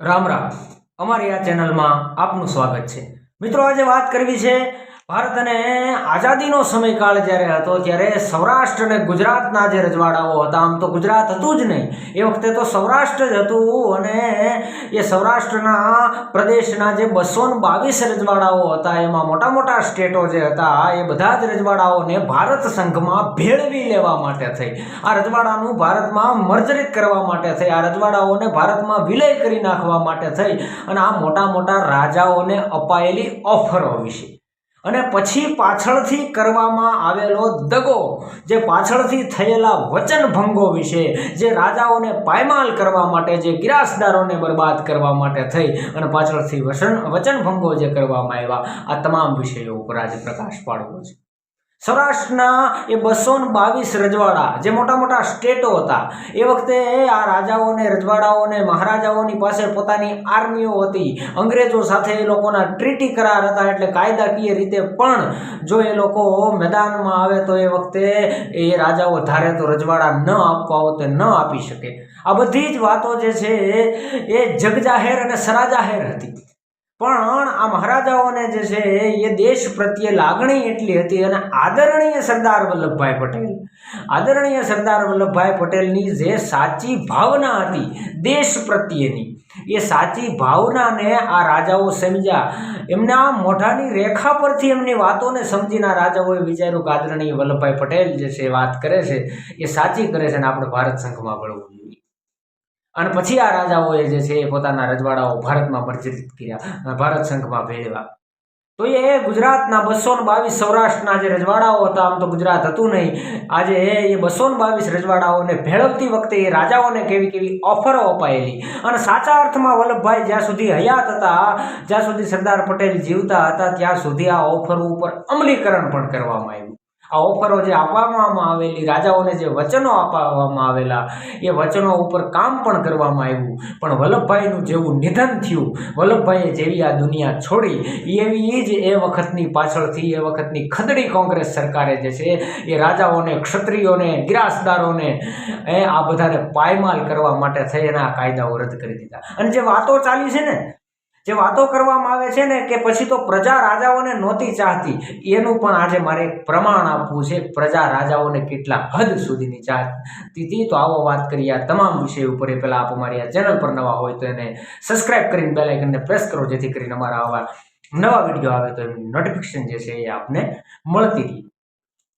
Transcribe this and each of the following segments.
રામ રામ. અમારી આ ચેનલમાં આપનું સ્વાગત છે. મિત્રો આજે વાત કરવી છે ભારત અને આઝાદીનો સમયકાળ જ્યારે હતો, ત્યારે સૌરાષ્ટ્ર અને ગુજરાતના જે રજવાડાઓ હતા, આમ તો ગુજરાત હતું જ નહીં. એ વખતે તો સૌરાષ્ટ્ર જ હતું અને એ સૌરાષ્ટ્રના પ્રદેશના જે બસો બાવીસ રજવાડાઓ હતા, એમાં મોટા મોટા સ્ટેટો જે હતા, એ બધા જ રજવાડાઓને ભારત સંઘમાં ભેળવી લેવા માટે થઈ. આ રજવાડાનું ભારતમાં મર્જરિત કરવા માટે થઈ. આ રજવાડાઓને ભારતમાં વિલય કરી નાખવા માટે થઈ. અને આ મોટા મોટા રાજાઓને અપાયેલી ઓફરો વિશે. અને પછી પાછળથી કરવામાં આવેલો દગો, જે પાછળથી થયેલા વચનભંગો વિશે, જે રાજાઓને પાયમાલ કરવા માટે, જે ગિરાસદારોને બરબાદ કરવા માટે થઈ અને પાછળથી વચન વચનભંગો જે કરવામાં આવ્યા, આ તમામ વિષયો ઉપર આજે પ્રકાશ પાડવો છે. સૌરાષ્ટ્રના એ બસો બાવીસ રજવાડા જે મોટા મોટા સ્ટેટો હતા. એ વખતે આ રાજાઓને, રજવાડાઓને, મહારાજાઓની પાસે પોતાની આર્મીઓ હતી. અંગ્રેજો સાથે એ લોકોના ટ્રીટી કરાર હતા એટલે કાયદાકીય રીતે પણ જો એ લોકો મેદાનમાં આવે તો એ વખતે એ રાજાઓ ધારે તો રજવાડા ન આપવા હોતે, ન આપી શકે. આ બધી જ વાતો જે છે એ જગજાહેર અને સરાજાહેર હતી. પણ આ મહારાજાઓને જે છે એ દેશ પ્રત્યે લાગણી એટલી હતી અને આદરણીય સરદાર વલ્લભભાઈ પટેલ, આદરણીય સરદાર વલ્લભભાઈ પટેલની જે સાચી ભાવના હતી દેશ પ્રત્યેની, એ સાચી ભાવનાને આ રાજાઓ સમજ્યા. એમના મોઢાની રેખા પરથી એમની વાતોને સમજીને રાજાઓએ વિચાર્યું કે આદરણીય વલ્લભભાઈ પટેલ જે છે વાત કરે છે, એ સાચી કરે છે અને આપણે ભારત સંઘમાં જોઈએ. અને પછી આ રાજાઓએ જે છે એ પોતાના રજવાડાઓ ભારતમાં પ્રચલિત કર્યા ભારત સંઘમાં ભેળવા તો એ ગુજરાતના બસો ને બાવીસ સૌરાષ્ટ્રના જે રજવાડાઓ હતા, આમ તો ગુજરાત હતું નહીં, આજે એ બસો ને બાવીસ રજવાડાઓને ભેળવતી વખતે એ રાજાઓને કેવી કેવી ઓફરો અપાયેલી. અને સાચા અર્થમાં વલ્લભભાઈ, જ્યાં સુધી હયાત હતા, જ્યાં સુધી સરદાર પટેલ જીવતા હતા, ત્યાં સુધી આ ઓફરો ઉપર અમલીકરણ પણ કરવામાં આવ્યું. આ ઓફરો જે આપવામાં આવેલી, રાજાઓને જે વચનો આપવામાં આવેલા, એ વચનો ઉપર કામ પણ કરવામાં આવ્યું. પણ વલ્લભભાઈનું જેવું નિધન થયું. વલ્લભભાઈએ જેવી આ દુનિયા છોડી એવી જ એ વખતની પાછળથી, એ વખતની ખદડી કોંગ્રેસ સરકારે જે છે, એ રાજાઓને, ક્ષત્રિયોને, ગિરાસદારોને, એ આ બધાને પાયમાલ કરવા માટે થઈ આ કાયદાઓ રદ કરી દીધા. અને જે વાતો ચાલી છે ને જે વાતો કરવામાં આવે છે ને કે પછી તો પ્રજા રાજાઓને નહોતી ચાહતી. એનું પણ આજે મારે પ્રમાણ આપવું છે. પ્રજા રાજાઓને કેટલા હદ સુધીની ચાહતી હતી તો આવો વાત કરીએ આ તમામ વિષય ઉપર. એ પહેલાં આપ અમારી આ ચેનલ પર નવા હોય તો એને સબસ્ક્રાઇબ કરીને બેલાઇકનને પ્રેસ કરો, જેથી કરીને અમારા આવા નવા વીડિયો આવે તો એમની નોટિફિકેશન જે છે એ આપને મળતી રહી.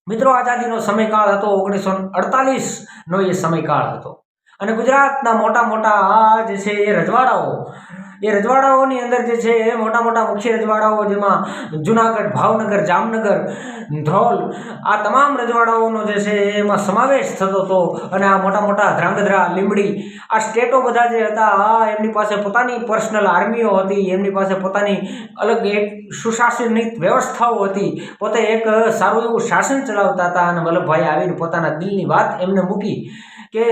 મિત્રો, આઝાદીનો સમયકાળ હતો ઓગણીસો અડતાલીસનો એ સમયકાળ હતો. અને ગુજરાતના મોટા મોટા આ જે છે એ રજવાડાઓ એ રજવાડાઓની અંદર જે છે, એ મોટા મોટા મુખ્ય રજવાડાઓ જેમાં જુનાગઢ, ભાવનગર, જામનગર ધ્રોલ આ તમામ રજવાડાઓનો જે છે, એમાં સમાવેશ થતો હતો. અને આ મોટા મોટા ધ્રાંગધ્રા, લીંબડી, આ સ્ટેટો બધા જે હતા એમની પાસે પોતાની પર્સનલ આર્મીઓ હતી, એમની પાસે પોતાની અલગ એક સુશાસનિક વ્યવસ્થાઓ હતી. પોતે એક સારું એવું શાસન ચલાવતા હતા અને વલ્લભભાઈ આવીને પોતાના દિલની વાત એમને મૂકી. કે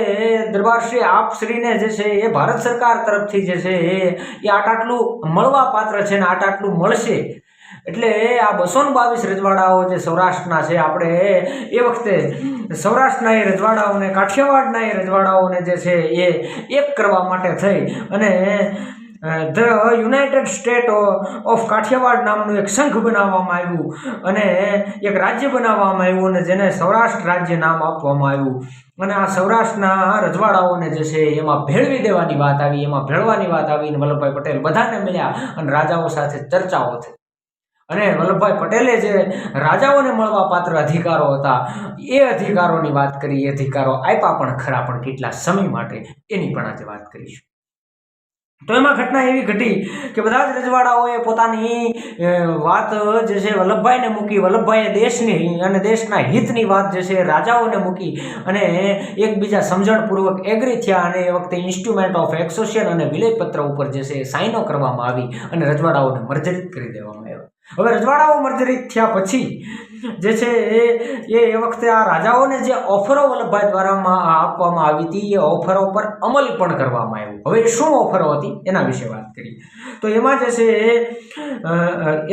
દરબારશ્રી શ્રી આપશ્રીને જે છે એ ભારત સરકાર તરફથી જે છે એ એ આટ આટલું મળવા પાત્ર છે ને આટ આટલું મળશે. એટલે આ બસો ને બાવીસ રજવાડાઓ જે સૌરાષ્ટ્રના છે, આપણે એ વખતે સૌરાષ્ટ્રના એ રજવાડાઓને, કાઠિયાવાડના એ રજવાડાઓને જે છે એ એક કરવા માટે થઈ. અને the United State of Kathiawar નામનું એક સંઘ બનાવવામાં આવ્યું. અને એક રાજ્ય બનાવવામાં આવ્યું અને જેને સૌરાષ્ટ્ર રાજ્ય નામ આપવામાં આવ્યું. અને આ સૌરાષ્ટ્રના રજવાડાઓને જે છે એમાં ભેળવી દેવાની વાત આવી, એમાં ભેળવાની વાત આવી અને વલ્લભભાઈ પટેલ બધાને મળ્યા અને રાજાઓ સાથે ચર્ચાઓ થઈ. અને વલ્લભભાઈ પટેલે જે રાજાઓને મળવા પાત્ર અધિકારો હતા, એ અધિકારોની વાત કરી, એ અધિકારો આપ્યા પણ ખરા પણ કેટલા સમય માટે એની પણ આજે વાત કરીશું. તો એમાં ઘટના એવી ઘટી કે બધા જ રજવાડાઓએ પોતાની વાત જે છે વલ્લભભાઈને મૂકી, વલ્લભભાઈએ દેશની અને દેશના હિતની વાત જે છે રાજાઓને મૂકી અને એકબીજા સમજણપૂર્વક એગ્રી થયા અને એ વખતે ઇન્સ્ટ્રુમેન્ટ ઓફ એક્સોસિયન અને વિલયપત્ર ઉપર જે છે સાઇનો કરવામાં આવી અને રજવાડાઓને મર્જરિત કરી દેવામાં આવ્યા. હવે રજવાડાઓ મર્જરિત થયા પછી જે છે એ એ વખતે આ રાજાઓને જે ઓફરો વલ્લભભાઈ દ્વારામાં આપવામાં આવી હતી, એ ઓફરો પર અમલ પણ કરવામાં આવ્યો. હવે શું ઓફરો હતી? એના વિશે વાત કરીએ. તો એમાં જે છે એ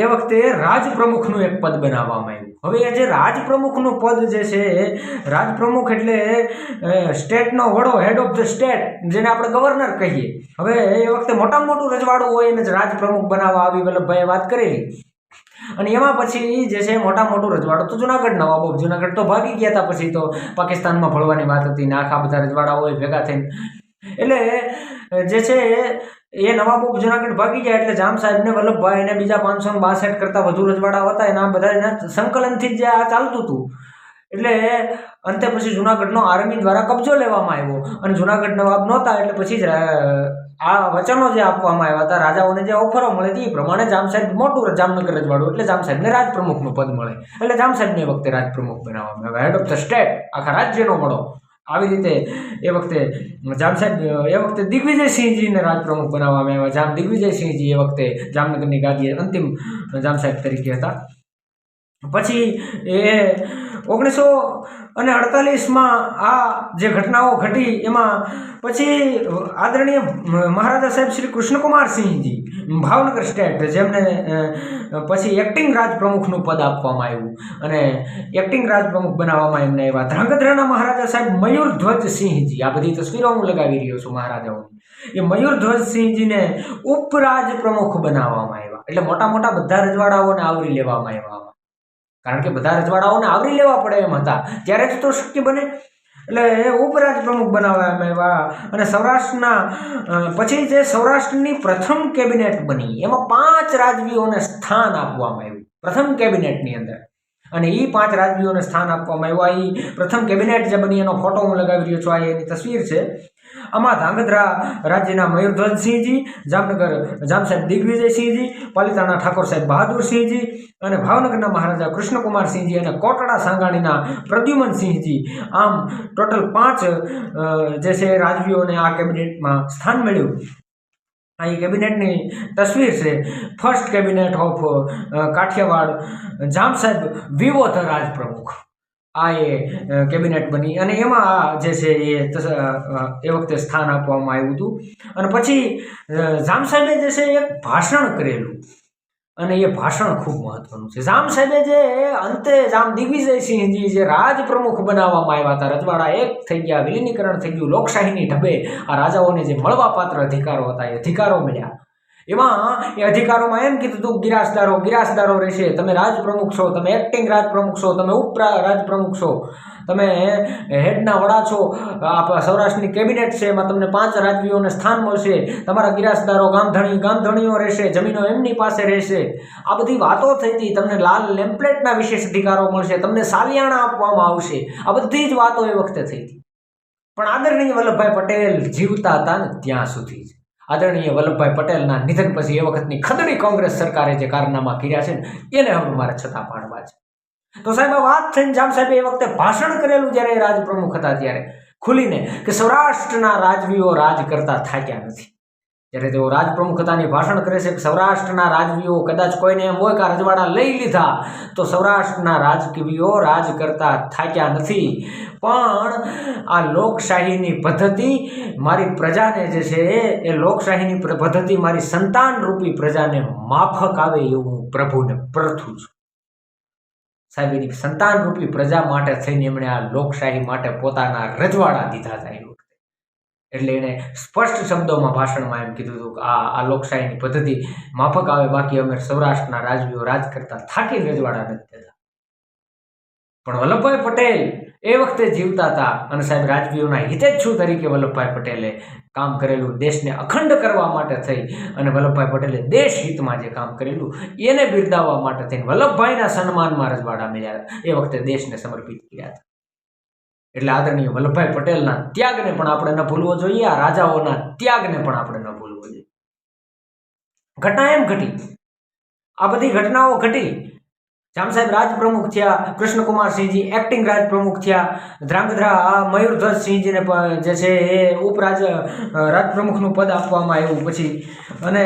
એ વખતે રાજપ્રમુખનું એક પદ બનાવવામાં આવ્યું. હવે જે રાજપ્રમુખનું પદ જે છે એ, રાજપ્રમુખ એટલે સ્ટેટનો વડો હેડ ઓફ ધ સ્ટેટ જેને આપણે ગવર્નર કહીએ. હવે એ વખતે મોટામાં મોટું રજવાડું હોય એને જ રાજપ્રમુખ બનાવવા આવી વલ્લભભાઈએ વાત કરેલી. અને એમાં પછી જે છે મોટા મોટું રજવાડું તો જુનાગઢ નવાબો જુનાગઢ તો ભાગી ગયા હતા પછી તો પાકિસ્તાનમાં ભળવાની વાત હતી ને આખા બધા રજવાડા હોય ભેગા થઈને. એટલે, જે છે એ નવાબો જુનાગઢ ભાગી ગયા એટલે જામ સાહેબને વલ્લભભાઈ અને બીજા પાંચસો બાસઠ કરતાં વધુ રજવાડા હતા. એના બધા એના સંકલનથી જે આ ચાલતું હતું. એટલે અંતે પછી જુનાગઢનો આર્મી દ્વારા કબજો લેવામાં આવ્યો. અને જુનાગઢ નવાબ નહોતા એટલે પછી જ આ વચનો જે આપવામાં આવ્યા હતા, રાજાઓને જે ઓફરો મળે હતી, એ પ્રમાણે જામસાહેબ મોટું જામનગર રજવાડું, એટલે જામસાહેબને રાજપ્રમુખનું પદ મળે. એટલે જામસાહેબને વખતે રાજપ્રમુખ બનાવવામાં આવ્યા. હેડ ઓફ ધ સ્ટેટ આખા રાજ્યનો મળો આવી રીતે એ વખતે જામસાહેબ, એ વખતે દિગ્વિજયસિંહજીને રાજપ્રમુખ બનાવવામાં આવ્યા. જામ, દિગ્વિજયસિંહજી એ વખતે જામનગરની ગાદીએ અંતિમ જામસાહેબ તરીકે હતા. પછી એ ઓગણીસો અને અડતાલીસમાં આ જે ઘટનાઓ ઘટી, એમાં પછી આદરણીય મહારાજા સાહેબ શ્રી કૃષ્ણકુમારસિંહજી ભાવનગર સ્ટેટ, જેમને પછી એક્ટિંગ રાજપ્રમુખનું પદ આપવામાં આવ્યું અને એક્ટિંગ રાજપ્રમુખ બનાવવામાં એમને આવ્યા. ધ્રાંગધ્રાના મહારાજા સાહેબ મયુરધ્વજ સિંહજી, આ બધી તસવીરો હું લગાવી રહ્યો છું મહારાજાઓની. એ મયુર ધ્વજસિંહજીને ઉપરાજ પ્રમુખ બનાવવામાં આવ્યા. એટલે મોટા મોટા બધા રજવાડાઓને આવરી લેવામાં આવ્યા. કારણ કે બધા રજવાડાઓને આવરી લેવા પડે એમ હતા. ત્યારે જ તો શક્ય બને. એટલે એ ઉપરાજ પ્રમુખ બનાવવામાં આવ્યા અને સૌરાષ્ટ્રના પછી જે સૌરાષ્ટ્રની પ્રથમ કેબિનેટ બની, એમાં પાંચ રાજવીઓને સ્થાન આપવામાં આવ્યું. પ્રથમ કેબિનેટની અંદર. અને એ પાંચ રાજવીઓને સ્થાન આપવામાં આવ્યું. આ પ્રથમ કેબિનેટ જે બની, એનો ફોટો હું લગાવી રહ્યો છું. આ એની તસવીર છે. આમાં ધાંગધ્રા રાજ્યના મયુરધ્વજસિંહજી, જામનગર જામ સાહેબ દિગ્વિજયસિંહજી, પાલિતાણા ઠાકોર સાહેબ બહાદુરસિંહજી અને ભાવનગરના મહારાજા કૃષ્ણકુમારસિંહજી અને કોટડા સાંગાણીના પ્રદ્યુમનસિંહજી. આમ ટોટલ પાંચ જે છે રાજવીઓને આ કેબિનેટમાં સ્થાન મળ્યું. આ કેબિનેટની તસવીર છે, first cabinet of Kathiawar Jam Saheb Vivo the રાજપ્રમુખ. આ એ કેબિનેટ બની. અને એમાં જે છે એ એ વખતે સ્થાન આપવામાં આવ્યું હતું. અને પછી જામ સાહેબે જે છે એક ભાષણ કરેલું. અને એ ભાષણ ખૂબ મહત્વનું છે. જામ સાહેબે જે અંતે જામ દિગ્વિજયસિંહજી જે રાજ પ્રમુખ બનાવવામાં આવ્યા હતા, રજવાડા એક થઈ ગયા, વિલીનીકરણ થઈ ગયું, લોકશાહીની ઢબે આ રાજાઓને જે મળવાપાત્ર અધિકારો હતા એ અધિકારો મળ્યા. એમાં એ અધિકારોમાં એમ કીધું હતું ગિરાસદારો ગિરાસદારો રહેશે. તમે રાજપ્રમુખ છો, તમે એક્ટિંગ રાજપ્રમુખ છો, તમે ઉપરા રાજપ્રમુખ છો. તમે હેડના વડા છો. આપણા સૌરાષ્ટ્રની કેબિનેટ છે, એમાં તમને પાંચ રાજવીઓને સ્થાન મળશે. તમારા ગિરાસદારો ગામધણી, ગામધણીઓ રહેશે, જમીનો એમની પાસે રહેશે. આ બધી વાતો થઈ હતી તમને લાલ લેમ્પલેટના વિશેષ અધિકારો મળશે, તમને સાલિયાણા આપવામાં આવશે. આ બધી જ વાતો એ વખતે થઈ હતી પણ આદરણીય વલ્લભભાઈ પટેલ જીવતા હતા ને ત્યાં સુધી જ. આદરણીય વલ્લભભાઈ પટેલના નિધન પછી એ વખતની ખદડી કોંગ્રેસ સરકારે જે કારનામા કર્યા છે ને, એને હવે મારે છતાં પાડવા છે. તો સાહેબ, આ વાત થઈને જામ સાહેબે એ વખતે ભાષણ કરેલું જ્યારે રાજપ્રમુખ હતા ત્યારે. ખુલીને કે સૌરાષ્ટ્રના રાજવીઓ રાજ કરતા થાક્યા નથી. જ્યારે તેઓ રાજપ્રમુખ હતાની ભાષણ કરે છે સૌરાષ્ટ્રના રાજવીઓ કદાચ કોઈને એમ હોય કે રજવાડા લઈ લીધા, તો સૌરાષ્ટ્રના રાજકીયો રાજ કરતા થાક્યા નથી. પણ આ લોકશાહીની પદ્ધતિ મારી પ્રજાને જે છે, એ લોકશાહીની પદ્ધતિ મારી સંતાનરૂપી પ્રજાને માફક આવે એવું હું પ્રભુને પ્રથું છું. સાહેબ, એની સંતાનરૂપી પ્રજા માટે થઈને એમણે આ લોકશાહી માટે પોતાના રજવાડા દીધા હતા એટલે એણે સ્પષ્ટ શબ્દોમાં ભાષણમાં એમ કીધું હતું કે આ આ લોકશાહીની પદ્ધતિ માફક આવે, બાકી અમે સૌરાષ્ટ્રના રાજવીઓ રાજ કરતા થાકી રજવાડા નથી થતા. પણ વલ્લભભાઈ પટેલ એ વખતે જીવતા હતા અને સાહેબ રાજવીઓના હિતેચ્છુ તરીકે વલ્લભભાઈ પટેલે કામ કરેલું, દેશને અખંડ કરવા માટે થઈ અને વલ્લભભાઈ પટેલે દેશ હિતમાં જે કામ કરેલું, એને બિરદાવવા માટે થઈને વલ્લભભાઈના સન્માનમાં રજવાડા મળ્યા. એ વખતે દેશને સમર્પિત કર્યા હતા. એટલે આદરણીય વલ્લભભાઈ પટેલના ત્યાગને પણ આપણે ન ભૂલવો જોઈએ, આ રાજાઓના ત્યાગને પણ આપણે ન ભૂલવો જોઈએ. ઘટના એમ ઘટી. આ બધી ઘટનાઓ ઘટી. જામ સાહેબ રાજપ્રમુખ થયા કૃષ્ણકુમારસિંહજી એક્ટિંગ રાજપ્રમુખ થયા, ધ્રાંગધ્રા મયુરધ્વજસિંહજીને સિંહજીને જે છે એ ઉપરાજ રાજપ્રમુખનું પદ આપવામાં આવ્યું. પછી, અને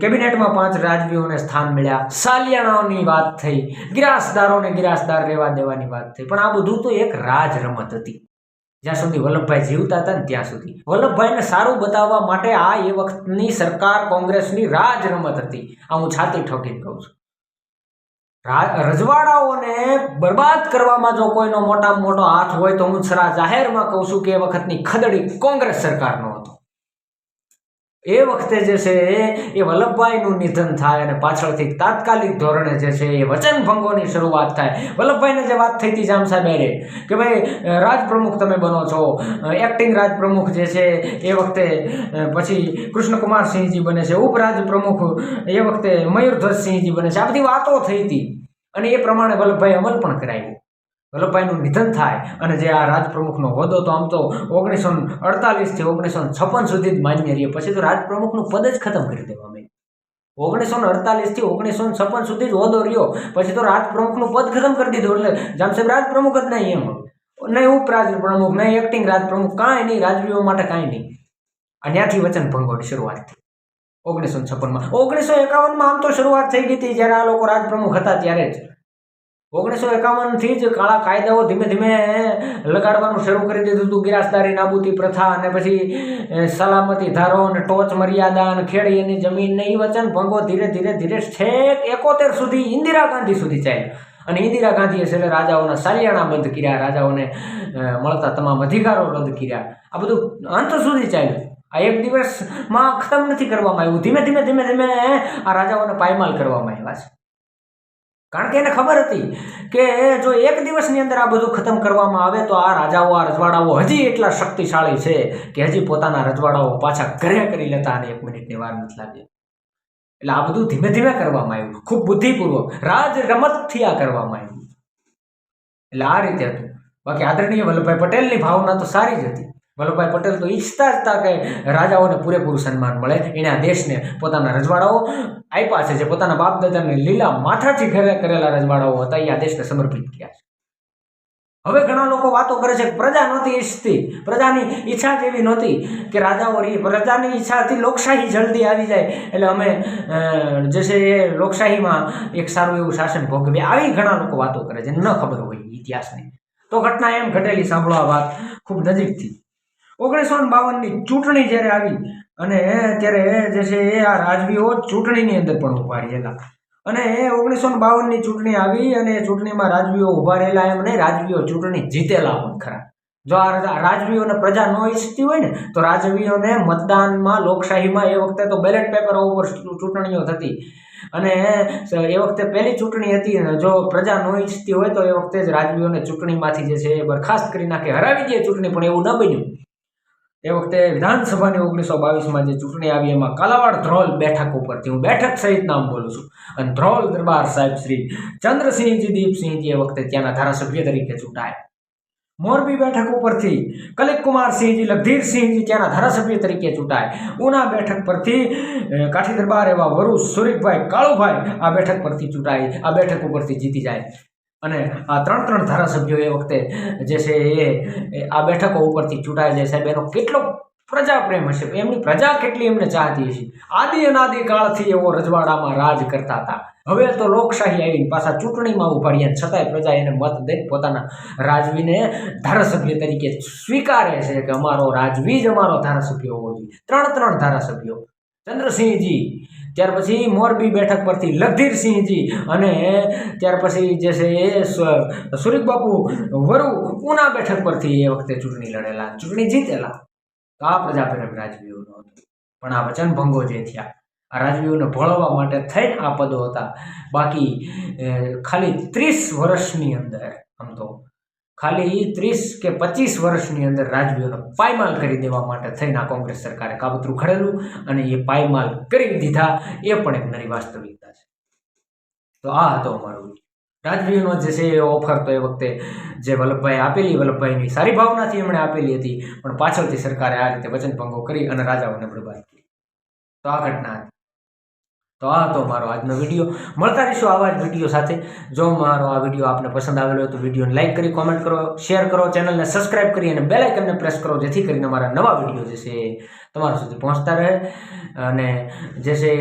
કેબિનેટમાં પાંચ રાજવીઓને સ્થાન મળ્યા. સાલિયાણાઓની વાત થઈ. ગિરાસદારોને ગિરાસદાર રહેવા દેવાની વાત થઈ. પણ આ બધું તો એક રાજ રમત હતી. જ્યાં સુધી વલ્લભભાઈ જીવતા હતા ને ત્યાં સુધી. વલ્લભભાઈને સારું બતાવવા માટે આ એ વખતની સરકાર કોંગ્રેસની રાજ રમત હતી. આ હું છાતી ઠોકીને કહું છું. રજવાડાઓને બરબાદ કરવામાં જો કોઈનો મોટામાં મોટો હાથ હોય તો હું સરા જાહેરમાં કહું છું કે એ વખતની ખદડી કોંગ્રેસ સરકારનો એ વખતે જે છે એ વલ્લભભાઈનું નિધન થાય અને પાછળથી તાત્કાલિક ધોરણે જે છે એ વચન ભંગોની શરૂઆત થાય. વલ્લભભાઈને જે વાત થઈ હતી જામ સાહેબ, કે ભાઈ રાજપ્રમુખ તમે બનો છો. એક્ટિંગ રાજપ્રમુખ જે છે એ વખતે પછી કૃષ્ણકુમારસિંહજી બને છે ઉપરાજ પ્રમુખ એ વખતે મયુરધ્વજસિંહજી બને છે. આ બધી વાતો થઈ હતી. અને એ પ્રમાણે વલ્લભભાઈ અમલ પણ કરાવ્યો વલ્લભભાઈનું નિધન થાય અને જે આ રાજપ્રમુખનો હોદ્દો તો આમ તો ઓગણીસો અડતાલીસથી ઓગણીસો છપ્પન સુધી જ માન્ય રહે પછી તો રાજપ્રમુખનું પદ જ ખતમ કરી દેવામાં આવ્યું. ઓગણીસો અડતાલીસથી ઓગણીસો છપ્પન સુધી જ હોદ્દો રહ્યો. પછી તો રાજપ્રમુખનું પદ ખતમ કરી દીધું. એટલે જામસાહેબ રાજપ્રમુખ જ નહીં એમ. નહીં ઉપરાજ પ્રમુખ નહીં એક્ટિંગ રાજપ્રમુખ, કાંઈ નહીં, રાજવીઓ માટે કાંઈ નહીં. અને ત્યાંથી વચન ભંગોની શરૂઆત ઓગણીસો છપ્પનમાં. ઓગણીસો એકાવનમાં આમ તો શરૂઆત થઈ ગઈ હતી. જ્યારે આ લોકો રાજપ્રમુખ હતા ત્યારે જ. ઓગણીસો એકાવનથી જ કાળા કાયદાઓ ધીમે ધીમે લગાડવાનું શરૂ કરી દીધું હતું. ગિરાસદારી, નાબૂદી પ્રથા અને પછી સલામતી ધારો અને ટોચ મર્યાદા અને ખેડીની જમીન ને એ વચન ભંગો ધીરે ધીરે ધીરે છેક એકોતેર સુધી ઇન્દિરા ગાંધી સુધી ચાલ્યા. અને ઇન્દિરા ગાંધીએ છેલ્લે રાજાઓના સાલિયાણા બંધ કર્યા. રાજાઓને મળતા તમામ અધિકારો રદ કર્યા. આ બધું અંત સુધી ચાલ્યું. આ એક દિવસમાં ખતમ નથી કરવામાં આવ્યું. ધીમે ધીમે ધીમે ધીમે આ રાજાઓને પાયમાલ કરવામાં આવ્યા છે. કારણ કે એને ખબર હતી કે જો એક દિવસની અંદર આ બધું ખતમ કરવામાં આવે તો આ રાજાઓ, આ રજવાડાઓ હજી એટલા શક્તિશાળી છે કે હજી પોતાના રજવાડાઓ પાછા ઘરે કરી લેતા અને એક મિનિટની વાર નથી લાગી. એટલે આ બધું ધીમે ધીમે કરવામાં આવ્યું. ખૂબ બુદ્ધિપૂર્વક. રાજ રમતથી આ કરવામાં આવ્યું. એટલે આ રીતે હતું. બાકી આદરણીય વલ્લભભાઈ પટેલની ભાવના તો સારી જ હતી. વલ્લભભાઈ પટેલ તો ઈચ્છતા જ હતા કે રાજાઓને પૂરેપૂરું સન્માન મળે. એણે આ દેશને પોતાના રજવાડાઓ આપ્યા છે, જે પોતાના બાપ દાદાને લીલા માથાથી કરેલા રજવાડાઓ હતા, એ આ દેશને સમર્પિત કર્યા છે. હવે ઘણા લોકો વાતો કરે છે કે પ્રજા નહોતી ઈચ્છતી. પ્રજાની ઈચ્છા જ એવી નહોતી કે રાજાઓ રહી. પ્રજાની ઈચ્છા હતી લોકશાહી જલ્દી આવી જાય. એટલે અમે જે છે એ લોકશાહીમાં એક સારું એવું શાસન ભોગવીએ. આવી ઘણા લોકો વાતો કરે છે. ન ખબર હોય ઇતિહાસની તો ઘટના એમ ઘટેલી. સાંભળો આ વાત. ખૂબ નજીકથી. ઓગણીસો ને બાવનની ચૂંટણી જ્યારે આવી અને ત્યારે જે છે એ આ રાજવીઓ ચૂંટણીની અંદર પણ ઊભા રહેલા. અને એ ઓગણીસો ને બાવનની ચૂંટણી આવી અને ચૂંટણીમાં રાજવીઓ ઊભા રહેલા એમ નહીં, રાજવીઓ ચૂંટણી જીતેલા પણ ખરા. જો આ રાજા- રાજવીઓને પ્રજા ન ઈચ્છતી હોય ને, તો રાજવીઓને મતદાનમાં, લોકશાહીમાં એ વખતે તો બેલેટ પેપર ઉપર ચૂંટણીઓ થતી. અને એ વખતે પહેલી ચૂંટણી હતી ને જો પ્રજા ન ઈચ્છતી હોય તો એ વખતે જ રાજવીઓને ચૂંટણીમાંથી જે છે એ બરખાસ્ત કરી નાખે. હરાવી દે ચૂંટણી, પણ એવું ન બન્યું. એ વખતે વિધાનસભાની ઓગણીસો બાવીસમાં જે ચૂંટણી આવી, એમાં કાલાવાડ ધ્રોલ બેઠક ઉપરથી હું બેઠક સહિત નામ બોલું છું. અને ધ્રોલ દરબાર સાહેબ શ્રી ચંદ્રસિંહજી, દીપસિંહજી એ વખતે ત્યાંના ધારાસભ્ય તરીકે ચૂંટાયા. મોરબી બેઠક ઉપરથી કલિક કુમારસિંહજી લગધીરસિંહજી ત્યાંના ધારાસભ્ય તરીકે ચૂંટાય. ઉના બેઠક પરથી કાઠી દરબાર એવા વરુ સુરીકભાઈ કાળુભાઈ આ બેઠક પરથી ચૂંટાય આ બેઠક ઉપરથી જીતી જાય. અને આ ત્રણ ત્રણ ધારાસભ્યો એ વખતે જે છે એ આ બેઠકો ઉપરથી ચૂંટાય જાય સાહેબ, એનો કેટલો પ્રજા પ્રેમ હશે? એમની પ્રજા કેટલી એમને ચાહતી હશે? આદિ અનાદિ કાળથી એવો રજવાડામાં રાજ કરતા હતા. હવે તો લોકશાહી આવીને પાછા ચૂંટણીમાં ઊભા છતાંય પ્રજા એને મત દઈને પોતાના રાજવીને ધારાસભ્ય તરીકે સ્વીકારે છે કે અમારો રાજવી જ અમારો ધારાસભ્ય હોવો જોઈએ. ત્રણ ત્રણ ધારાસભ્યો ચંદ્રસિંહજી. ત્યાર પછી મોરબી બેઠક પરથી લખધીરસિંહજી અને ત્યાર પછી જે છે એ સુ- બાપુ વરુ ઉના બેઠક પરથી એ વખતે ચૂંટણી લડેલા, ચૂંટણી જીતેલા. તો આ પ્રજાપ્રેમ રાજવીઓનો હતો. પણ આ વચનભંગો જે થયા, આ રાજવીઓને ભોળવવા માટે થઈને આ પદો હતા. બાકી ખાલી ત્રીસ વર્ષની અંદર, આમ તો ખાલી ત્રીસ કે પચીસ વર્ષની અંદર રાજવીઓને પાયમાલ કરી દેવા માટે થઈને આ કોંગ્રેસ સરકારે કાબતરું ખડેલું અને એ પાયમાલ કરી દીધા એ પણ એક નરી વાસ્તવિકતા છે. તો આ હતો અમારો રાજવીઓનો જે છે એ ઓફર તો એ વખતે જે વલ્લભભાઈ આપેલી, વલ્લભભાઈની સારી ભાવનાથી એમણે આપેલી હતી, પણ પાછળથી સરકારે આ રીતે વચનભંગો કરી અને રાજાઓને બરબાદ કરી. તો આ ઘટના હતી. તો આ હતો મારો આજનો વીડિયો મળતા રહીશું આવા જ વીડિયો સાથે. જો મારો આ વીડિયો આપને પસંદ આવેલો હોય તો વિડીયોને લાઇક કરી કોમેન્ટ કરો શેર કરો ચેનલને સબસ્ક્રાઇબ કરી અને બેલાઇકનને પ્રેસ કરો, જેથી કરીને મારા નવા વીડિયો જે છે તમારા સુધી પહોંચતા રહે. અને જે છે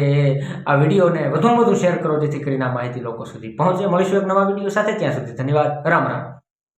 આ વિડીયોને વધુમાં વધુ શેર કરો, જેથી કરીને આ માહિતી લોકો સુધી પહોંચે. મળીશું એક નવા વીડિયો સાથે. ત્યાં સુધી ધન્યવાદ. રામ રામ.